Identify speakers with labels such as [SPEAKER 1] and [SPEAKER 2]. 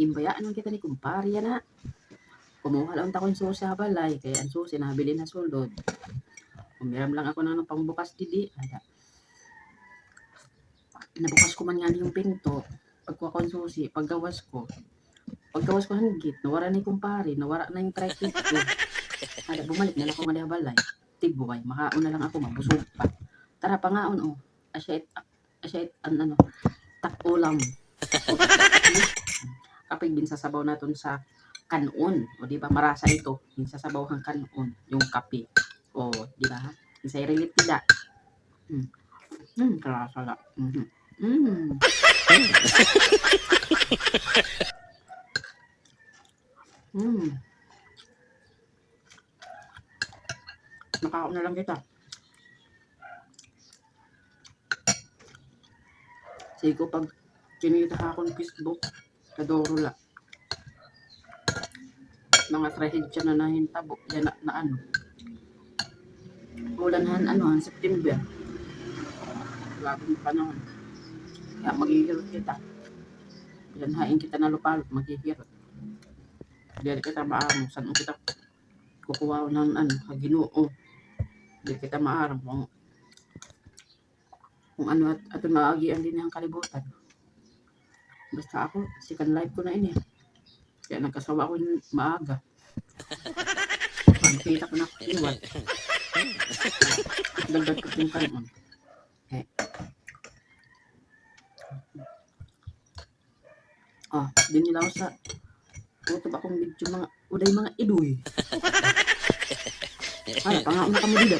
[SPEAKER 1] Imbayaan man kita ni kumpare yan ha. Kumuha lang ako yung susi sa balay. Kaya ang susi nabili na sulod. Umiram lang ako ng ano, pangbukas didi. Ada. Nabukas ko man nga yung pinto. Pagkuha ko yung susi, paggawas ko. Paggawas ko hanggit, nawara na yung kumpare, nawara na yung trikit ko. Ada, bumalik na lang ako mali balay. Tibuay, makaon na lang ako, mabusog pa. Tara, pangaon oh. Asya it, asya it, an, ano, takulam. Kapag din sasabaw natin sa kanon. O di ba marasa ito, yung sasabaw ng kanon, yung kape. O, di ba? Isa relate nila. Mm. Mm, karasa la. Mhm. Mm. Mm. Nakaon na lang kita. Sige ko pag kinita ako ng Facebook, kadoro la. Mga trahid siya na nahintabo. Yan na, na ano. Ulanhan ano, han, September. Labing panahon. Kaya maghihirot kita. Bilanhain kita na lupalot, maghihirot. Dili kita maarang saan kita kukuha ng ano, kaginoo. Dili kita maarang kung kung ano at ato maagian din ang kalibutan. Basta ako, second life ko na ini. Kaya nagkasawa ako yung maaga. Nakita ko na ako iwan. Dagdag ko yung kanon. Eh. Ah, din nila ako sa YouTube akong video mga uday mga idoy. Ano, pangaon na kamo dito.